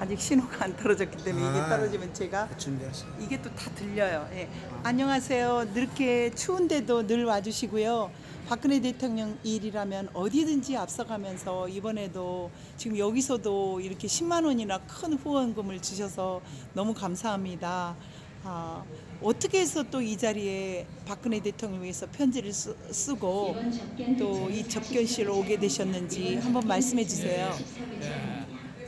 아직 신호가 안 떨어졌기 때문에 이게 아. 떨어지면 제가 준비하세요. 이게 또 다 들려요. 예. 안녕하세요. 이렇게 추운데도 늘 와주시고요. 박근혜 대통령 일이라면 어디든지 앞서가면서 이번에도 지금 여기서도 이렇게 10만 원이나 큰 후원금을 주셔서 너무 감사합니다. 아, 어떻게 해서 또 이 자리에 박근혜 대통령 위해서 편지를 쓰, 쓰고 또 이 접견실로 오게 되셨는지 한번 말씀해 주세요.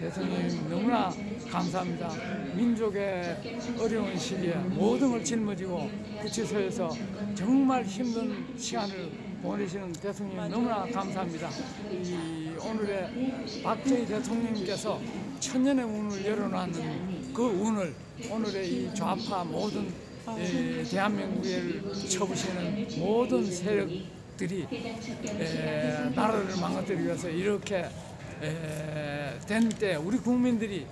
예, 대통령님 너무나 감사합니다. 민족의 어려운 시기에 모든 걸 짊어지고 구치소에서 정말 힘든 시간을 보내시는 대통령 너무나 감사합니다. 이 오늘의 박정희 대통령님께서 천년의 문을 열어놨는 그 운을 오늘의 이 좌파 모든 에, 대한민국을 쳐부시는 모든 세력들이 에, 나라를 망가뜨리기 위해서 이렇게 에, 된 때 우리 국민들이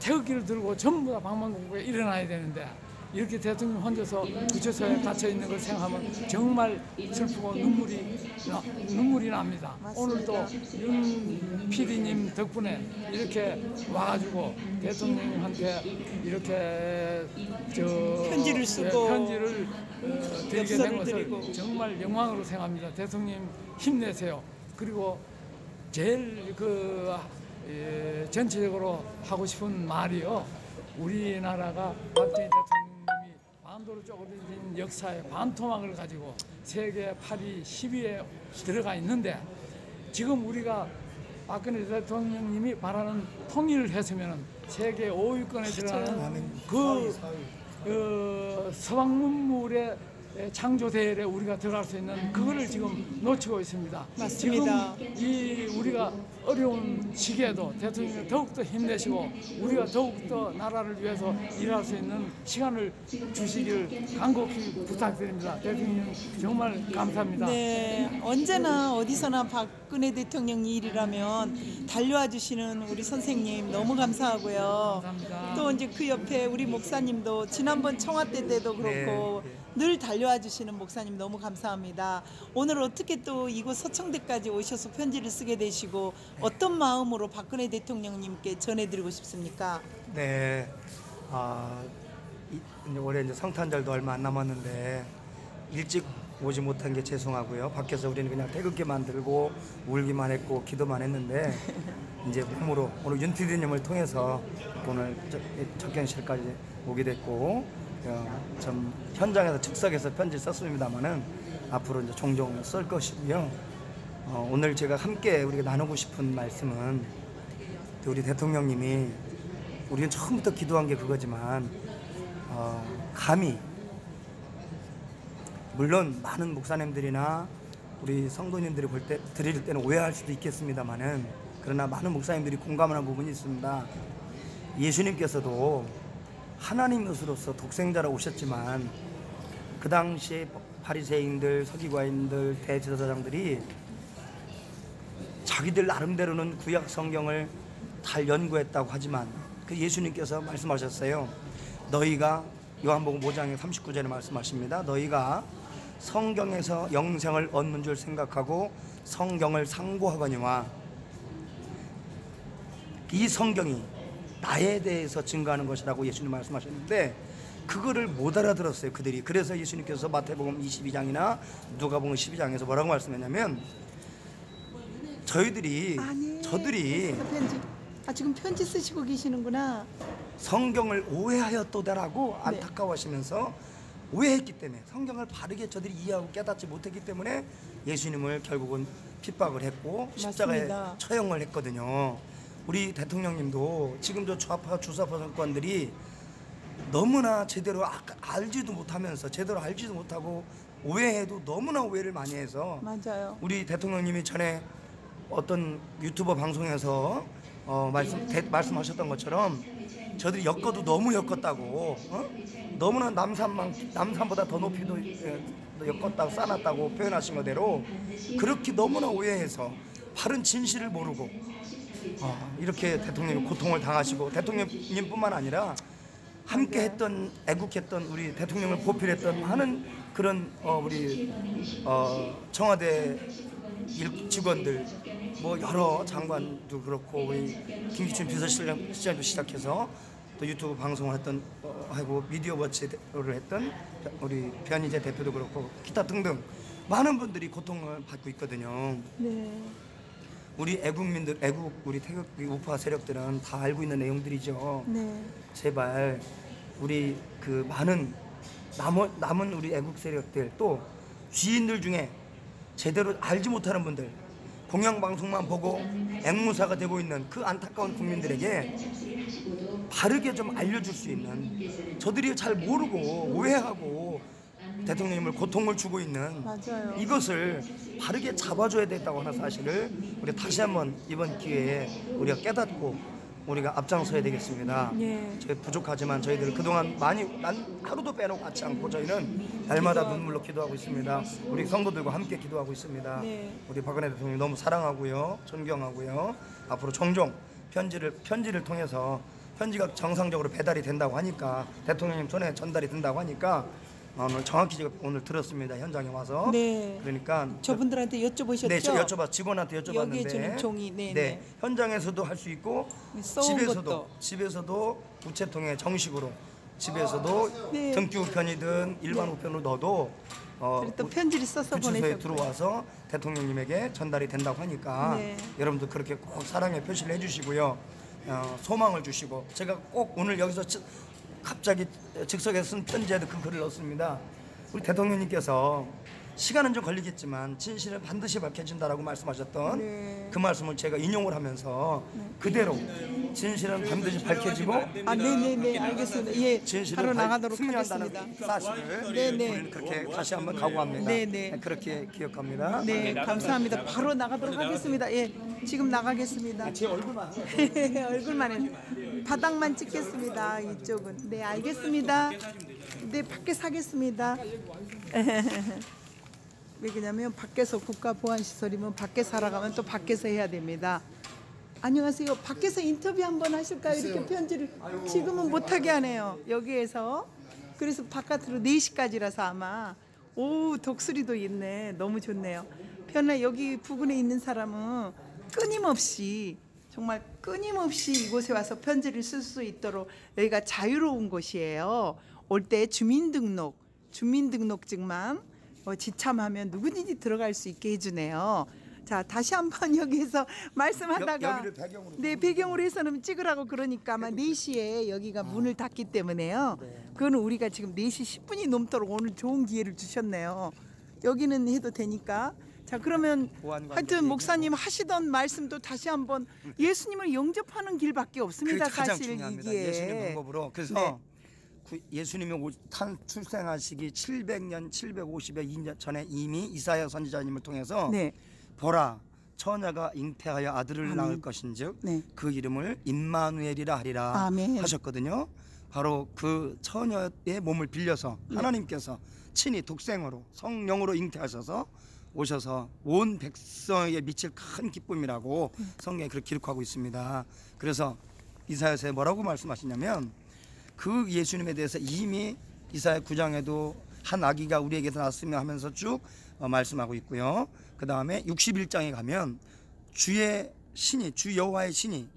태극기를 들고 전부 다 방방곡곡에 일어나야 되는데 이렇게 대통령 혼자서 구치소에 갇혀 있는 걸 생각하면 정말 슬프고 눈물이 나, 눈물이 납니다. 오늘도 윤 PD님 덕분에 이렇게 와가지고 대통령님한테 이렇게 저 편지를 쓰고 예, 편지를 어, 드리게 된 것을 드리고. 정말 영광으로 생각합니다. 대통령 힘내세요. 그리고 제일 그 예, 전체적으로 하고 싶은 말이요. 우리나라가 박정희 대통령님이 반도로 쪼그러진 역사의 반토막을 가지고 세계 8위, 10위에 들어가 있는데 지금 우리가 박근혜 대통령님이 말하는 통일을 했으면 세계 5위권에 들어가는 그 어, 서방 문물의 창조 대회에 우리가 들어갈 수 있는 그거를 지금 놓치고 있습니다. 맞습니다. 지금 이 우리가 어려운 시기에도 대통령이 더욱더 힘내시고 우리가 더욱더 나라를 위해서 일할 수 있는 시간을 주시길 간곡히 부탁드립니다. 대통령 정말 감사합니다. 네, 언제나 어디서나 박근혜 대통령 일이라면 달려와 주시는 우리 선생님 너무 감사하고요. 감사합니다. 또 이제 그 옆에 우리 목사님도 지난번 청와대 때도 그렇고 늘 달려와 주시는 목사님 너무 감사합니다. 오늘 어떻게 또 이곳 서청대까지 오셔서 편지를 쓰게 되시고 어떤 마음으로 박근혜 대통령님께 전해드리고 싶습니까? 네. 아, 이, 올해 이제 성탄절도 얼마 안 남았는데 일찍 오지 못한 게 죄송하고요. 밖에서 우리는 그냥 태극기만 들고 울기만 했고 기도만 했는데 이제 몸으로 오늘 윤 PD님을 통해서 오늘 저- 이 접견실까지 오게 됐고 어, 좀 현장에서 즉석에서 편지 썼습니다만은 앞으로 이제 종종 쓸 것이고요. 어, 오늘 제가 함께 우리가 나누고 싶은 말씀은 또 우리 대통령님이 우리는 처음부터 기도한 게 그거지만 어, 감히 물론 많은 목사님들이나 우리 성도님들이 볼 때 드릴 때는 오해할 수도 있겠습니다만은 그러나 많은 목사님들이 공감하는 부분이 있습니다. 예수님께서도 하나님으로서 독생자로 오셨지만 그 당시에 바리새인들, 서기관들, 대제사장들이 자기들 나름대로는 구약 성경을 잘 연구했다고 하지만 그 예수님께서 말씀하셨어요. 너희가 요한복음 5장의 39절에 말씀하십니다. 너희가 성경에서 영생을 얻는 줄 생각하고 성경을 상고하거니와 이 성경이 나에 대해서 증거하는 것이라고 예수님 말씀하셨는데 그거를 못 알아들었어요 그들이 그래서 예수님께서 마태복음 22장이나 누가복음 12장에서 뭐라고 말씀했냐면 저희들이 아니, 저들이 그 편지. 아 지금 편지 쓰시고 계시는구나. 성경을 오해하였도다라고 네. 안타까워하시면서 오해했기 때문에 성경을 바르게 저들이 이해하고 깨닫지 못했기 때문에 예수님을 결국은 핍박을 했고 십자가에 맞습니다. 처형을 했거든요. 우리 대통령님도 지금 저 좌파 주사파 정권들이 너무나 제대로 아- 알지도 못하면서 제대로 알지도 못하고 오해해도 너무나 오해를 많이 해서 맞아요. 우리 대통령님이 전에 어떤 유튜버 방송에서 어, 말씀 대- 말씀하셨던 것처럼 저들이 엮어도 너무 엮었다고 어? 너무나 남산만 남산보다 더 높이도 예, 엮었다고 쌓았다고 표현하신 거대로 그렇게 너무나 오해해서 바른 진실을 모르고 어, 이렇게 대통령이 고통을 당하시고 대통령님뿐만 아니라 함께 했던 애국했던 우리 대통령을 보필했던 많은 그런 어, 우리 어, 청와대 일, 직원들 뭐 여러 장관도 그렇고 우리 김기춘 비서실장 시장도 시작해서 또 유튜브 방송을 했던 어, 하고 미디어 워치를 했던 우리 변희재 대표도 그렇고 기타 등등 많은 분들이 고통을 받고 있거든요. 네. 우리 애국민들, 애국 우리 태극 우파 세력들은 다 알고 있는 내용들이죠. 네. 제발 우리 그 많은 남은 남은 우리 애국 세력들 또 주인들 중에 제대로 알지 못하는 분들 공영 방송만 보고 앵무사가 되고 있는 그 안타까운 국민들에게 바르게 좀 알려줄 수 있는 저들이 잘 모르고 오해하고 대통령님을 고통을 주고 있는 맞아요. 이것을 바르게 잡아줘야 된다고 하는 사실을 우리 다시 한번 이번 기회에 우리가 깨닫고 우리가 앞장서야 되겠습니다. 예. 저희 부족하지만 저희들 그동안 많이 난 하루도 빼놓고 하지 않고 저희는 날마다 눈물로 기도하고 있습니다. 우리 성도들과 함께 기도하고 있습니다. 네. 우리 박근혜 대통령 너무 사랑하고요, 존경하고요. 앞으로 종종 편지를 편지를 통해서 편지가 정상적으로 배달이 된다고 하니까 대통령님 손에 전달이 된다고 하니까 오늘 정확히 제가 오늘 들었습니다 현장에 와서. 네. 그러니까 저분들한테 여쭤보셨죠? 네, 저 여쭤봐 직원한테 여쭤봤는데 여기에 주는 종이, 네, 네. 현장에서도 할 수 있고 네, 집에서도 것도. 집에서도 우체통에 정식으로 집에서도 네. 등기 우편이든 일반 우편으로 넣어도 어, 그리고 또 우- 편지를 써서 구치소에 보내셨고요. 들어와서 대통령님에게 전달이 된다고 하니까 네. 여러분들 그렇게 꼭 사랑의 표시를 해주시고요 어, 소망을 주시고 제가 꼭 오늘 여기서 지- 갑자기 즉석에서 쓴 편지에도 그 글을 넣었습니다 우리 대통령님께서 시간은 좀 걸리겠지만 진실은 반드시 밝혀진다라고 말씀하셨던 네. 그 말씀을 제가 인용을 하면서 그대로 진실은 반드시 밝혀지고 아, 네네네, 알겠습니다. 예, 진실을 바로 발- 나가도록 하겠습니다. 사실을 네네. 우리는 그렇게 다시 한번 각오합니다. 네네. 그렇게 기억합니다. 네, 감사합니다. 바로 나가도록 하겠습니다. 예, 지금 나가겠습니다. 제 얼굴만 얼굴만 해. 바닥만 찍겠습니다. 이쪽은. 네, 알겠습니다. 네, 밖에 사겠습니다. 왜 그러냐면 밖에서 국가 보안 시설이면 밖에 살아가면 또 밖에서 해야 됩니다. 안녕하세요. 밖에서 인터뷰 한번 하실까요? 이렇게 편지를 지금은 못하게 하네요. 여기에서 그래서 바깥으로 4시까지라서 아마 오 독수리도 있네. 너무 좋네요. 편하 여기 부근에 있는 사람은 끊임없이 정말 끊임없이 이곳에 와서 편지를 쓸 수 있도록 여기가 자유로운 곳이에요. 올 때 주민등록 주민등록증만 어, 지참하면 누구든지 들어갈 수 있게 해주네요. 자 다시 한번 여기에서 말씀하다가 여- 배경으로 네 배경으로 해서는 찍으라고 그러니까 아마 4시에 여기가 문을 닫기 때문에요. 그거는 우리가 지금 4시 10분이 넘도록 오늘 좋은 기회를 주셨네요. 여기는 해도 되니까. 자 그러면 하여튼 목사님 하시던 말씀도 다시 한번 예수님을 영접하는 길밖에 없습니다. 사실. 이게 예수님 방법으로. 그래서 네. 구- 예수님이 오- 탄 출생하시기 700년, 750여 2년 전에 이미 이사야 선지자님을 통해서 네. 보라 처녀가 잉태하여 아들을 아멘. 낳을 것인즉 네. 그 이름을 임마누엘이라 하리라 아멘. 하셨거든요. 바로 그 처녀의 몸을 빌려서 네. 하나님께서 친히 독생으로 성령으로 잉태하셔서 오셔서 온 백성에게 미칠 큰 기쁨이라고 네. 성경에 그렇게 기록하고 있습니다. 그래서 이사야서에 뭐라고 말씀하시냐면 그 예수님에 대해서 이미 이사야 9장에도 한 아기가 우리에게서 났으며 하면서 쭉 어, 말씀하고 있고요. 그 다음에 61장에 가면 주의 신이 주 여호와의 신이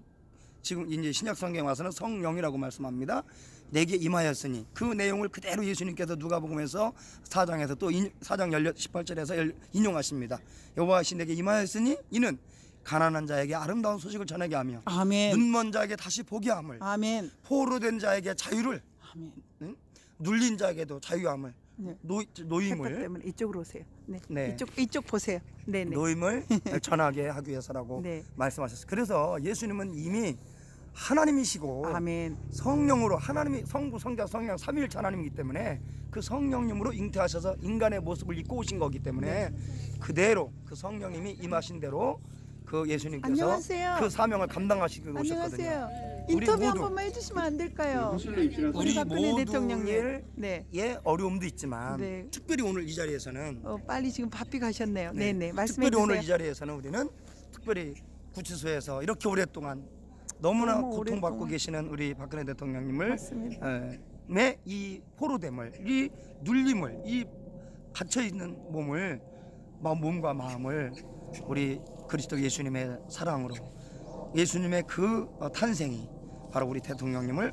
지금 이제 신약 성경에 와서는 성령이라고 말씀합니다. 내게 임하였으니 그 내용을 그대로 예수님께서 누가복음에서 4장에서 또 4장 18절에서 인용하십니다. 여호와 신 내게 임하였으니 이는 가난한 자에게 아름다운 소식을 전하게 하며 아멘. 눈먼 자에게 다시 보게 함을 아멘. 포로된 자에게 자유를 아멘. 응? 눌린 자에게도 자유함을 네. 노, 노임을 때문에 이쪽으로 오세요. 네. 네. 이쪽 이쪽 보세요. 네, 네. 노임을 전하게 하기 위해서라고 네. 말씀하셨어요. 그래서 예수님은 이미 하나님이시고 아멘. 성령으로 하나님이 성부 성자 성령 삼위일체 하나님이기 때문에 그 성령님으로 잉태하셔서 인간의 모습을 입고 오신 거기 때문에 네. 그대로 그 성령님이 임하신 대로 그 예수님께서 안녕하세요. 그 사명을 감당하시고 오셨거든요. 안녕하세요. 우리 인터뷰 한 모두- 번만 해주시면 안 될까요? 우리 우리 박근혜 모두의 대통령님. 네. 예 어려움도 있지만 네. 특별히 오늘 이 자리에서는 어, 빨리 지금 바삐 가셨네요. 네, 네. 말씀해 특별히 오늘 이 주세요. 자리에서는 우리는 특별히 구치소에서 이렇게 오랫동안 너무나 너무 고통받고 오랫동안. 계시는 우리 박근혜 대통령님을 맞습니다. 에, 내이 포로됨을 이 눌림을 이 갇혀 있는 몸을 마- 몸과 마음을 우리 그리스도 예수님의 사랑으로 예수님의 그 어, 탄생이 바로 우리 대통령님을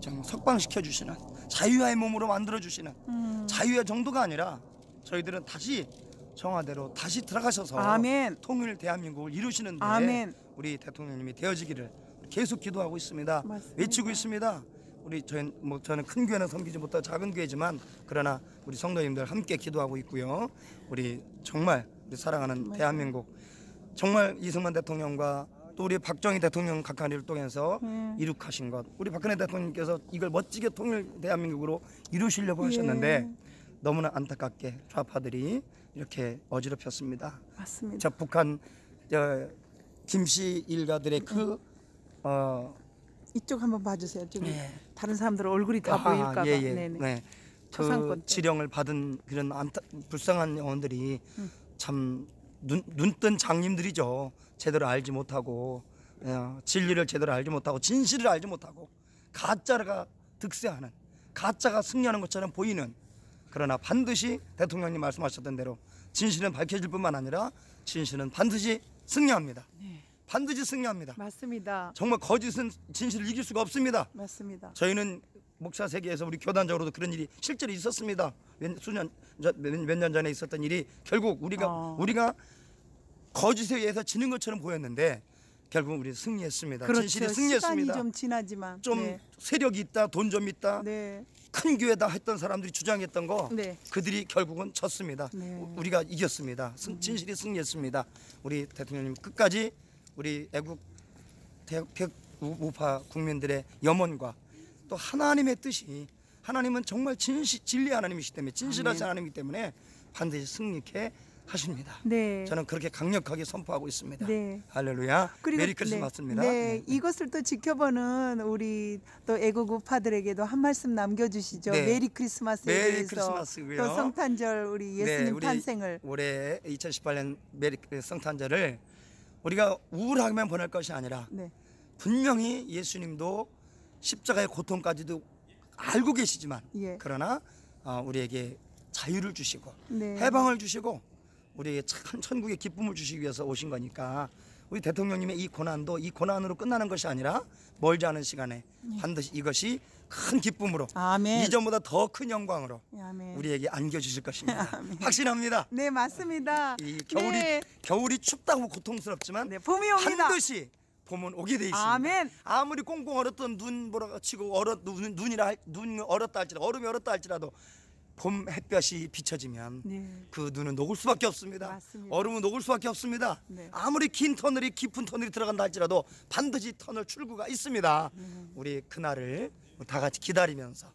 좀 석방시켜 주시는 자유의 몸으로 만들어 주시는 음. 자유의 정도가 아니라 저희들은 다시 청와대로 다시 들어가셔서 아멘. 통일 대한민국을 이루시는데 아멘. 우리 대통령님이 되어지기를 계속 기도하고 있습니다. 맞습니다. 외치고 있습니다. 우리 저희 뭐 저는 큰 교회는 섬기지 못하고 작은 교회지만 그러나 우리 성도님들 함께 기도하고 있고요. 우리 정말 우리 사랑하는 대한민국 정말 이승만 대통령과 또 우리 박정희 대통령 각하를 통해서 네. 이룩하신 것 우리 박근혜 대통령께서 이걸 멋지게 통일 대한민국으로 이루시려고 하셨는데 예. 너무나 안타깝게 좌파들이 이렇게 어지럽혔습니다. 맞습니다. 저 북한 저 김씨 일가들의 그 어, 이쪽 한번 봐주세요. 좀 네. 다른 사람들 얼굴이 다 보일까봐. 예, 예. 네네. 네. 그 때. 지령을 받은 그런 안타, 불쌍한 영혼들이 음. 참 눈, 눈뜬 장님들이죠. 제대로 알지 못하고 어, 진리를 제대로 알지 못하고 진실을 알지 못하고 가짜가 득세하는 가짜가 승리하는 것처럼 보이는 그러나 반드시 대통령님 말씀하셨던 대로 진실은 밝혀질 뿐만 아니라 진실은 반드시 승리합니다. 네. 반드시 승리합니다. 맞습니다. 정말 거짓은 진실을 이길 수가 없습니다. 맞습니다. 저희는 목사 세계에서 우리 교단적으로도 그런 일이 실제로 있었습니다. 몇 수년 몇 년 전에 있었던 일이 결국 우리가 어. 우리가 거짓에 의해서 지는 것처럼 보였는데 결국 우리 승리했습니다. 그렇죠. 진실이 시간이 승리했습니다. 좀 지나지만. 좀 네. 세력이 있다, 돈 좀 있다, 네. 큰 교회다 했던 사람들이 주장했던 거 네. 그들이 결국은 졌습니다. 네. 우- 우리가 이겼습니다. 승- 진실이 승리했습니다. 우리 대통령님 끝까지 우리 애국 대북 우파 국민들의 염원과 또 하나님의 뜻이 하나님은 정말 진실 진리 하나님이시기 때문에 진실하신 하나님이기 때문에 반드시 승리케 하십니다. 네. 저는 그렇게 강력하게 선포하고 있습니다. 네. 할렐루야. 그리고 메리 크리스마스입니다. 네, 네, 네. 이것을 또 지켜보는 우리 또 애국 우파들에게도 한 말씀 남겨주시죠. 네. 메리 크리스마스에 메리 대해서 크리스마스고요. 또 성탄절 우리 예수님 네, 우리 탄생을 올해 2018년 메리 성탄절을 우리가 우울하게만 보낼 것이 아니라 네. 분명히 예수님도 십자가의 고통까지도 알고 계시지만 예. 그러나 어, 우리에게 자유를 주시고 네. 해방을 주시고 우리에게 참 천국의 기쁨을 주시기 위해서 오신 거니까 우리 대통령님의 이 고난도 이 고난으로 끝나는 것이 아니라 멀지 않은 시간에 반드시 이것이 큰 기쁨으로 예. 아멘. 이전보다 더 큰 영광으로 아멘. 우리에게 안겨주실 것입니다. 확신합니다. 네 맞습니다. 이 겨울이 네. 겨울이 춥다고 고통스럽지만 네, 봄이 옵니다. 반드시 봄은 오게 돼 있습니다. 아멘. 아무리 꽁꽁 얼었던 눈 보라 치고 얼었 눈 눈이라 할- 눈 얼었다 할지라도 얼음이 얼었다 할지라도 봄 햇볕이 비춰지면 네. 그 눈은 녹을 수밖에 없습니다. 맞습니다. 얼음은 녹을 수밖에 없습니다. 네. 아무리 긴 터널이 깊은 터널이 들어간다 할지라도 반드시 터널 출구가 있습니다. 네. 우리 그날을 다 같이 기다리면서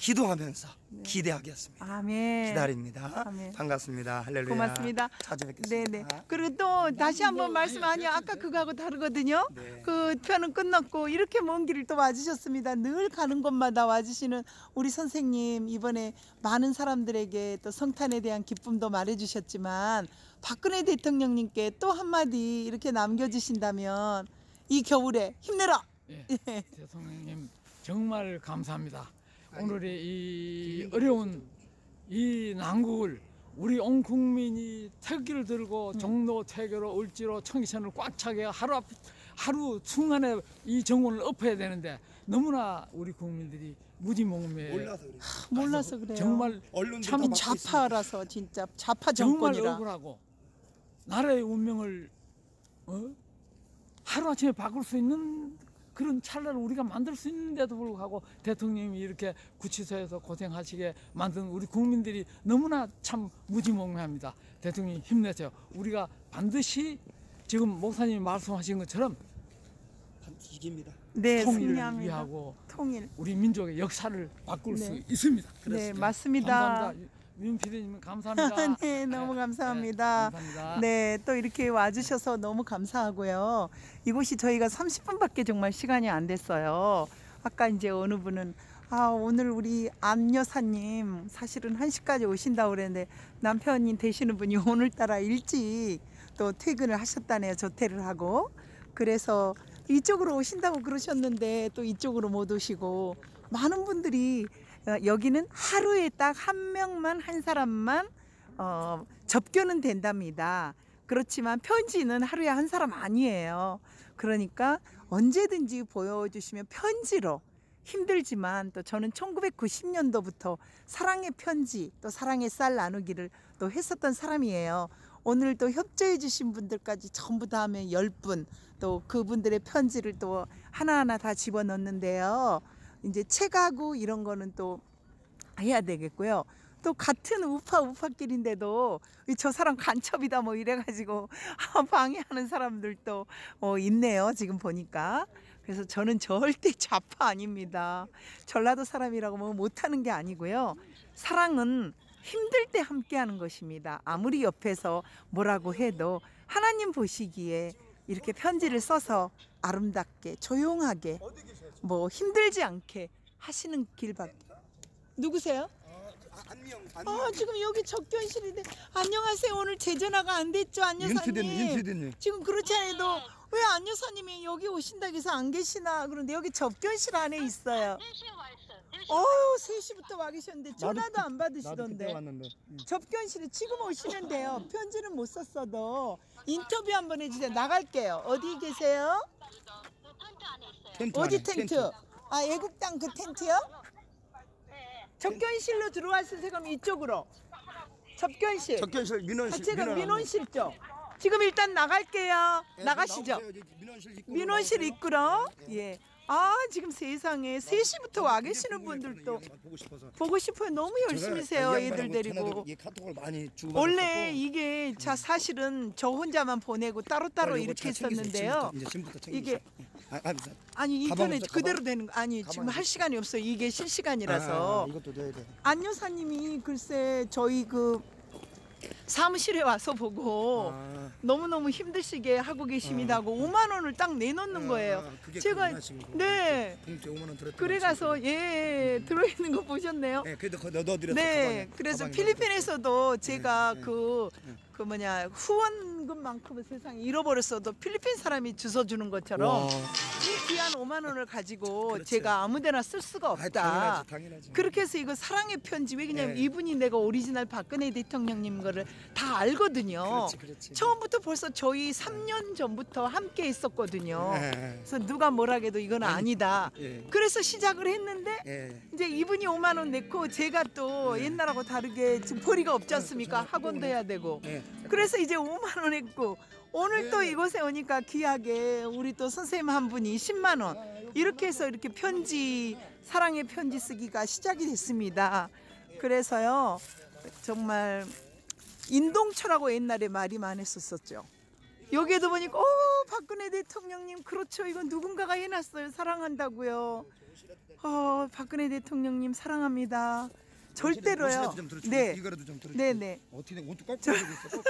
기도하면서 기대하겠습니다. 아멘. 기다립니다. 아멘. 반갑습니다. 할렐루야. 고맙습니다. 찾아뵙겠습니다. 네네. 그리고 또 다시 한번 말씀 아니요 아까 그거하고 다르거든요. 네. 그 편은 끝났고 이렇게 먼 길을 또 와주셨습니다. 늘 가는 곳마다 와주시는 우리 선생님 이번에 많은 사람들에게 또 성탄에 대한 기쁨도 말해주셨지만 박근혜 대통령님께 또 한마디 이렇게 남겨주신다면 이 겨울에 힘내라. 예, 대통령님 정말 감사합니다. 오늘의 이 어려운 이 난국을 우리 온 국민이 태극기를 들고 종로, 퇴교로, 을지로, 청계천을 꽉 차게 하루 앞 하루 순간에 이 정권을 엎어야 되는데 너무나 우리 국민들이 무지몽매 몰라서 그래요. 몰라서 그래요. 정말 참다 막고 있습니다. 좌파라서 진짜 좌파 정말 정권이라. 억울하고 나라의 운명을 어? 하루아침에 바꿀 수 있는 그런 찰나를 우리가 만들 수 있는데도 불구하고 대통령이 이렇게 구치소에서 고생하시게 만든 우리 국민들이 너무나 참 무지몽매합니다. 대통령이 힘내세요. 우리가 반드시 지금 목사님이 말씀하신 것처럼 반드시 이깁니다. 네, 통일을 승리합니다. 위하고 통일. 우리 민족의 역사를 바꿀 네. 수 있습니다. 네, 그렇습니다. 맞습니다. 감사합니다. 윤 PD님 감사합니다. 네, 너무 감사합니다. 네, 감사합니다. 네, 또 이렇게 와주셔서 너무 감사하고요. 이곳이 저희가 30분밖에 정말 시간이 안 됐어요. 아까 이제 어느 분은 아 오늘 우리 안 여사님 사실은 1시까지 오신다고 그랬는데 남편이 되시는 분이 오늘따라 일찍 또 퇴근을 하셨다네요. 조퇴를 하고 그래서 이쪽으로 오신다고 그러셨는데 또 이쪽으로 못 오시고 많은 분들이 어, 여기는 하루에 딱 한 명만 한 사람만 어, 접견은 된답니다. 그렇지만 편지는 하루에 한 사람 아니에요. 그러니까 언제든지 보여주시면 편지로 힘들지만 또 저는 1990년도부터 사랑의 편지 또 사랑의 쌀 나누기를 또 했었던 사람이에요. 오늘 또 협조해 주신 분들까지 전부 다 하면 10분 또 그분들의 편지를 또 하나하나 다 집어넣는데요. 이제 책하고 이런 거는 또 해야 되겠고요. 또 같은 우파 우파끼리인데도 이저 사람 간첩이다 뭐 이래가지고 방해하는 사람들도 어, 있네요. 지금 보니까. 그래서 저는 절대 좌파 아닙니다. 전라도 사람이라고 뭐 못하는 게 아니고요. 사랑은 힘들 때 함께하는 것입니다. 아무리 옆에서 뭐라고 해도 하나님 보시기에 이렇게 편지를 써서 아름답게 조용하게 뭐 힘들지 않게 하시는 길밖에. 누구세요? 안녕. 아 지금 여기 접견실인데 안녕하세요 오늘 제 전화가 안 됐죠 안 여사님 윤태대님, 윤태대님. 지금 그렇지 않아도 왜 안 여사님이 여기 오신다고 해서 안 계시나 그런데 여기 접견실 안에 있어요 4시에 와 있어요. 4시. 어휴 3시부터 와 계셨는데 전화도 안 받으시던데 왔는데. 접견실에 지금 오시면 돼요 편지는 못 썼어도 인터뷰 한번 해주세요 나갈게요 어디 계세요? 그 있어요. 텐트 어디 안에, 텐트? 아 애국당 그 텐트요? 네. 접견실로 들어왔으세요 그럼 이쪽으로 접견실 접견실 민원실. 같이 가 민원실 쪽. 지금 일단 나갈게요. 나가시죠. 민원실 입구. 민원실 입구로. 예. 아 지금 세상에 3시부터 와 계시는 분들도 보고 싶어서. 보고 싶어요. 너무 열심히 세요. 애들 데리고. 이 카톡을 많이 주고 원래 이게 자 사실은 저 혼자만 보내고 따로따로 이렇게 했었는데요. 이게 아, 아, 아니 인터넷 그대로? 되는 거 아니 지금 할 시간이 없어요. 이게 실시간이라서. 아, 돼. 안 여사님이 글쎄 저희 그 사무실에 와서 보고 아. 너무너무 힘드시게 하고 계십니다 하고 5만 원을 딱 내놓는 거예요. 아, 그게 제가 그거구나. 네. 봉투에 5만 원. 그래 가서 예, 들어있는 거 보셨네요. 네, 그래도 그거 넣어 드렸어. 네. 그래서 필리핀에서도 제가 네, 그, 그 뭐냐, 후원 금만큼은 세상에 잃어버렸어도 필리핀 사람이 주워 주는 것처럼 이 귀한 5만 원을 가지고 그렇죠. 제가 아무 데나 쓸 수가 아, 없다. 당연하지, 당연하지. 그렇게 해서 이거 사랑의 편지 왜냐면 네. 이분이 내가 오리지널 박근혜 대통령님 거를 다 알거든요. 그렇지, 그렇지. 처음부터 벌써 저희 3년 전부터 함께 했었거든요. 네. 그래서 누가 뭐라 해도 이건 아니다. 예. 그래서 시작을 했는데 예. 이제 이분이 5만 원 냈고 제가 또 옛날하고 다르게 지금 벌이가 없지 않습니까? 학원도 해야 되고. 예. 그래서 이제 5만 원 했고 오늘 또 이곳에 오니까 귀하게 우리 또 선생님 한 분이 10만 원 이렇게 해서 이렇게 편지 사랑의 편지 쓰기가 시작이 됐습니다. 그래서요 정말 인동철하고 옛날에 말이 많았었었죠. 여기에도 보니까 오 박근혜 대통령님 그렇죠 이건 누군가가 해놨어요 사랑한다고요. 어 박근혜 대통령님 사랑합니다. 절대로요. 네. 이거라도 좀 들어주고. 네네. 어떻게 된 옷도 되고 있어.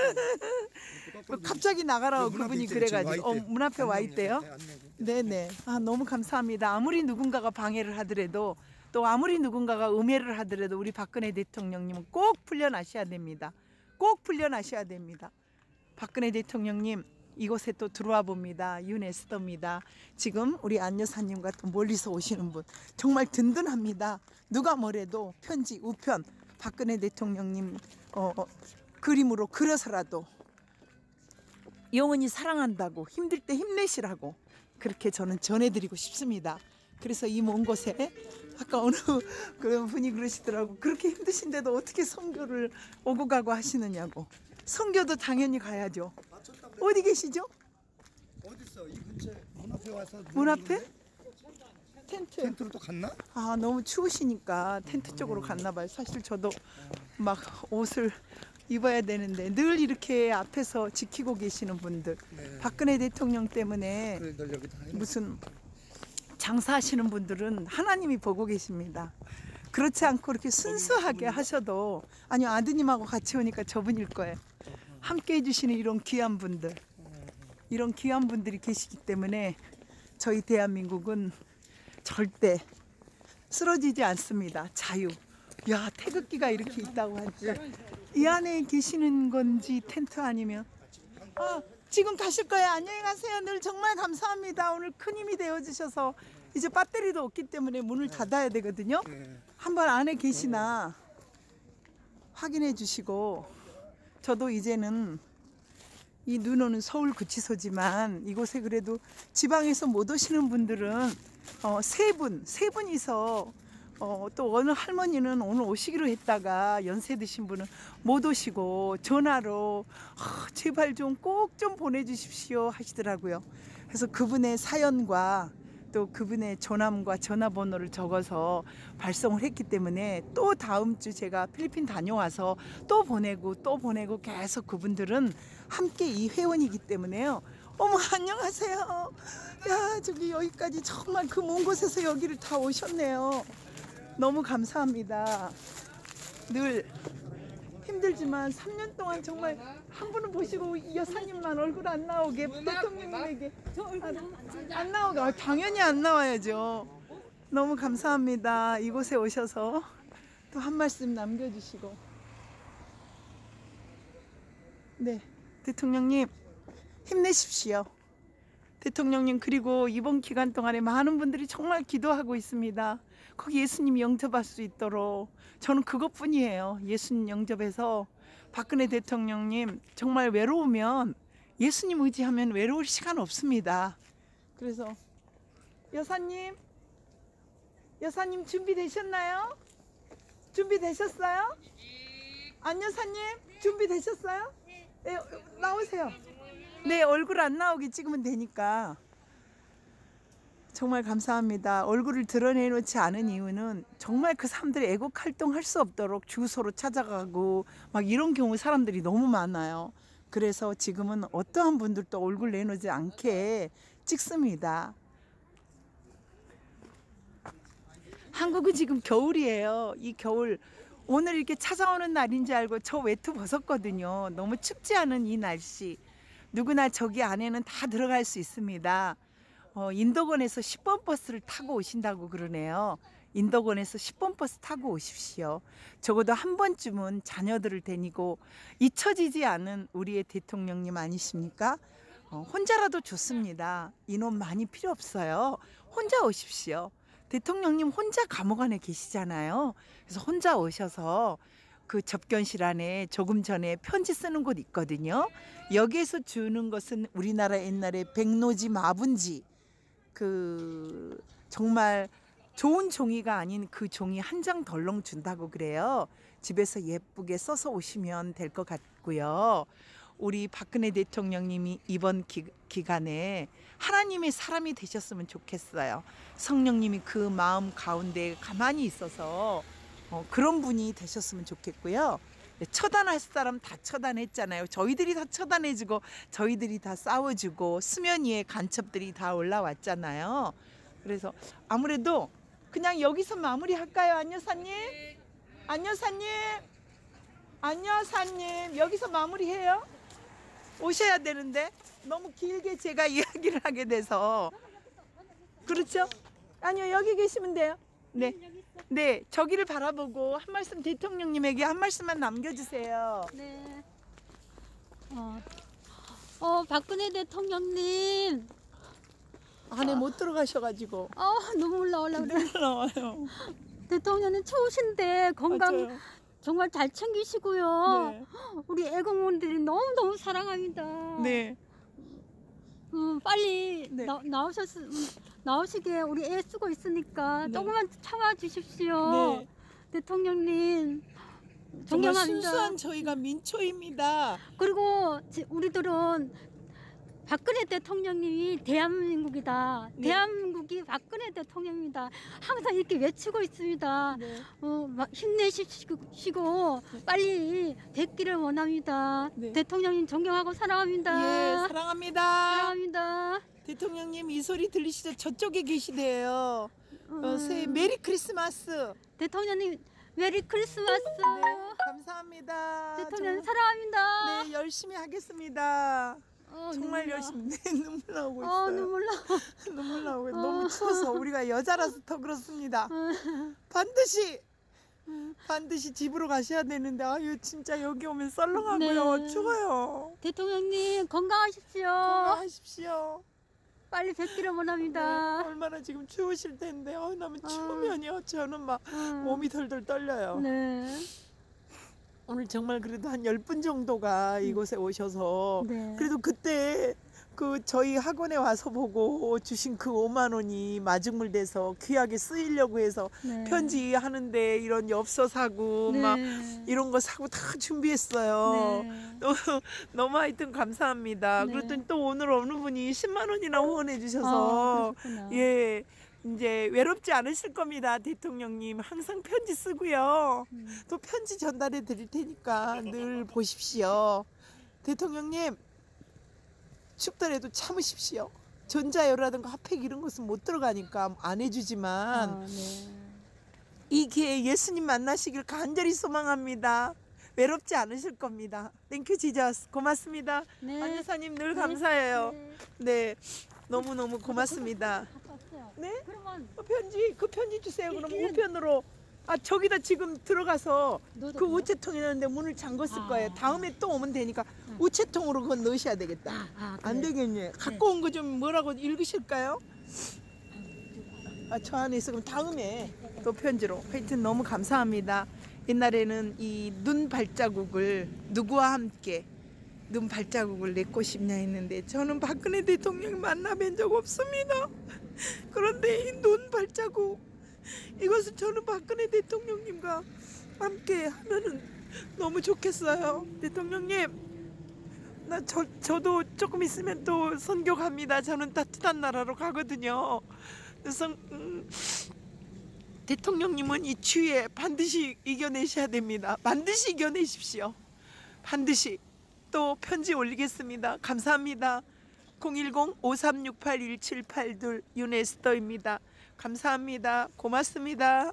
갑자기 나가라고 그분이 그래가지고 어. 문 앞에 와 있대요. 네. 네네. 아 너무 감사합니다. 아무리 누군가가 방해를 하더라도 또 아무리 누군가가 음해를 하더라도 우리 박근혜 대통령님은 꼭 풀려나셔야 됩니다. 꼭 풀려나셔야 됩니다. 박근혜 대통령님 이곳에 또 들어와 봅니다. 윤에스더입니다. 지금 우리 안 여사님과 또 멀리서 오시는 분 정말 든든합니다. 누가 뭐래도 편지 우편 박근혜 대통령님 어, 어, 그림으로 그려서라도 영원히 사랑한다고 힘들 때 힘내시라고 그렇게 저는 전해드리고 싶습니다. 그래서 이 먼 곳에 아까 어느 그런 분이 그러시더라고 그렇게 힘드신데도 어떻게 선교를 오고 가고 하시느냐고 선교도 당연히 가야죠. 어디 계시죠? 어디 있어? 이 근처에 문 앞에 와서 문 앞에? 텐트. 텐트로 또 갔나? 아 너무 추우시니까 텐트 쪽으로 갔나 봐요. 사실 저도 막 옷을 입어야 되는데 늘 이렇게 앞에서 지키고 계시는 분들 네. 박근혜 대통령 때문에 그래 널 여기 다 해놓고. 무슨 장사하시는 분들은 하나님이 보고 계십니다. 그렇지 않고 이렇게 순수하게 하셔도 아니 아드님하고 같이 오니까 저분일 거예요. 함께 해주시는 이런 귀한 분들, 이런 귀한 분들이 계시기 때문에 저희 대한민국은 절대 쓰러지지 않습니다. 자유. 야 태극기가 이렇게 있다고 하죠. 이 안에 계시는 건지 텐트 아니면 아, 지금 가실 거예요. 안녕히 가세요. 늘 정말 감사합니다. 오늘 큰 힘이 되어 주셔서 이제 배터리도 없기 때문에 문을 닫아야 되거든요. 네. 한번 안에 계시나 확인해 주시고 저도 이제는 이 눈 오는 서울 구치소지만 이곳에 그래도 지방에서 못 오시는 분들은 어, 세 분, 세 분이서 어, 또 어느 할머니는 오늘 오시기로 했다가 연세 드신 분은 못 오시고 전화로 아, 제발 좀꼭좀 보내주십시오 하시더라고요. 그래서 그분의 사연과 또 그분의 전함과 전화번호를 적어서 발송을 했기 때문에 또 다음 주 제가 필리핀 다녀와서 또 보내고 또 보내고 계속 그분들은 함께 이 회원이기 때문에요. 어머 안녕하세요. 야 저기 여기까지 정말 그 먼 곳에서 여기를 다 오셨네요. 너무 감사합니다. 늘 힘들지만 3년 동안 정말 한 분은 보시고 이 여사님만 얼굴 안 나오게 대통령님에게 안, 안 나오게 아, 당연히 안 나와야죠. 너무 감사합니다. 이곳에 오셔서 또 한 말씀 남겨주시고 네 대통령님 힘내십시오. 대통령님 그리고 이번 기간 동안에 많은 분들이 정말 기도하고 있습니다. 거기 예수님 영접할 수 있도록 저는 그것뿐이에요. 예수님 영접해서 박근혜 대통령님 정말 외로우면 예수님 의지하면 외로울 시간 없습니다. 그래서 여사님 여사님 준비되셨나요? 준비되셨어요? 안 여사님 준비되셨어요? 네, 나오세요. 네, 얼굴 안 나오게 찍으면 되니까. 정말 감사합니다. 얼굴을 드러내놓지 않은 이유는 정말 그 사람들이 애국 활동할 수 없도록 주소로 찾아가고 막 이런 경우 사람들이 너무 많아요. 그래서 지금은 어떠한 분들도 얼굴 내놓지 않게 찍습니다. 한국은 지금 겨울이에요. 이 겨울 오늘 이렇게 찾아오는 날인지 알고 저 외투 벗었거든요. 너무 춥지 않은 이 날씨. 누구나 저기 안에는 다 들어갈 수 있습니다. 어, 인도권에서 10번 버스를 타고 오신다고 그러네요. 인도권에서 10번 버스 타고 오십시오. 적어도 한 번쯤은 자녀들을 데리고 잊혀지지 않은 우리의 대통령님 아니십니까? 어, 혼자라도 좋습니다. 인원 많이 필요 없어요. 혼자 오십시오. 대통령님 혼자 감옥 안에 계시잖아요. 그래서 혼자 오셔서 그 접견실 안에 조금 전에 편지 쓰는 곳 있거든요. 여기에서 주는 것은 우리나라 옛날에 백노지 마분지 그 정말 좋은 종이가 아닌 그 종이 한 장 덜렁 준다고 그래요. 집에서 예쁘게 써서 오시면 될 것 같고요. 우리 박근혜 대통령님이 이번 기, 기간에 하나님의 사람이 되셨으면 좋겠어요. 성령님이 그 마음 가운데 가만히 있어서 어, 그런 분이 되셨으면 좋겠고요. 네, 처단할 사람 다 처단했잖아요. 저희들이 다 처단해주고 저희들이 다 싸워주고 수면 위에 간첩들이 다 올라왔잖아요. 그래서 아무래도 그냥 여기서 마무리할까요, 안 여사님? 안 여사님? 안 여사님 여기서 마무리해요? 오셔야 되는데 너무 길게 제가 이야기를 하게 돼서 그렇죠? 아니요 여기 계시면 돼요. 네. 네, 저기를 바라보고 한 말씀 대통령님에게 한 말씀만 남겨주세요. 네. 어, 어, 박근혜 대통령님. 안에 못 들어가셔가지고 어, 눈물 나올라 그래. 나와요. 대통령님 추우신데 건강 맞아요. 정말 잘 챙기시고요. 네. 우리 애공원들이 너무너무 사랑합니다. 네. 음, 빨리 네. 나, 나오셨, 음, 나오시게 우리 애 쓰고 있으니까 네. 조금만 참아 주십시오. 네. 대통령님. 정말 존경합니다. 순수한 저희가 민초입니다. 그리고 지- 우리들은 박근혜 대통령님이 대한민국이다. 네. 대한민국이 박근혜 대통령입니다. 항상 이렇게 외치고 있습니다. 네. 어, 막 힘내시고 빨리 됐기를 원합니다. 네. 대통령님 존경하고 사랑합니다. 예, 사랑합니다. 사랑합니다. 대통령님 이 소리 들리시죠? 저쪽에 계시대요. 어, 음, 새해 메리 크리스마스. 대통령님 메리 크리스마스. 네, 감사합니다. 대통령 정말- 사랑합니다. 네, 열심히 하겠습니다. 어, 정말 눈물 나. 열심히. 네, 눈물 나오고 어, 있어요. 눈물 나. 눈물 나오고 어. 너무 추워서 우리가 여자라서 더 그렇습니다. 반드시 반드시 집으로 가셔야 되는데 아유 진짜 여기 오면 썰렁하고요 네. 추워요. 대통령님 건강하십시오. 건강하십시오. 빨리 뵙기를 네, 원합니다. 얼마나 지금 추우실 텐데 아 너무 추우면요 저는 막 음. 몸이 덜덜 떨려요. 네. 오늘 정말 그래도 한 열 분 정도가 이곳에 오셔서 네. 그래도 그때 그 저희 학원에 와서 보고 주신 그 5만 원이 마중물 돼서 귀하게 쓰이려고 해서 네. 편지 하는데 이런 엽서 사고 막 네. 이런 거 사고 다 준비했어요. 네. 너무, 너무 하여튼 감사합니다. 네. 그랬더니 또 오늘 어느 분이 10만 원이나 후원해 주셔서 아. 예. 이제 외롭지 않으실 겁니다, 대통령님. 항상 편지 쓰고요. 음. 또 편지 전달해 드릴 테니까 늘 보십시오. 대통령님, 춥더라도 참으십시오. 전자요라든가 핫팩 이런 것은 못 들어가니까 안 해주지만 아, 네. 이 기회에 예수님 만나시길 간절히 소망합니다. 외롭지 않으실 겁니다. 땡큐 지저스 고맙습니다. 네. 안여사님 늘 감사해요. 네. 네, 너무 너무 고맙습니다. 왔어요. 네? 그러면 어, 편지 그 편지 주세요. 그럼 이- 우편으로 아 저기다 지금 들어가서 넣어도 그 돼요? 우체통에 넣는데 문을 잠궜을 아. 거예요. 다음에 또 오면 되니까 우체통으로 그건 넣으셔야 되겠다. 아, 아, 안 그래요? 되겠네. 갖고 온 거 좀 뭐라고 읽으실까요? 아, 저 안에 있어. 그럼 다음에 또 편지로. 하여튼 너무 감사합니다. 옛날에는 이 눈 발자국을 누구와 함께 눈 발자국을 맺고 싶냐 했는데 저는 박근혜 대통령 만나 뵌 적 없습니다. 그런데 이 눈 발자국 이것을 저는 박근혜 대통령님과 함께 하면은 너무 좋겠어요. 대통령님 나 저 저도 조금 있으면 또 선교 갑니다. 저는 따뜻한 나라로 가거든요. 그래서 음, 대통령님은 이 추위에 반드시 이겨내셔야 됩니다. 반드시 이겨내십시오. 반드시 또 편지 올리겠습니다. 감사합니다. 010-5368-1782 유네스터입니다. 감사합니다. 고맙습니다.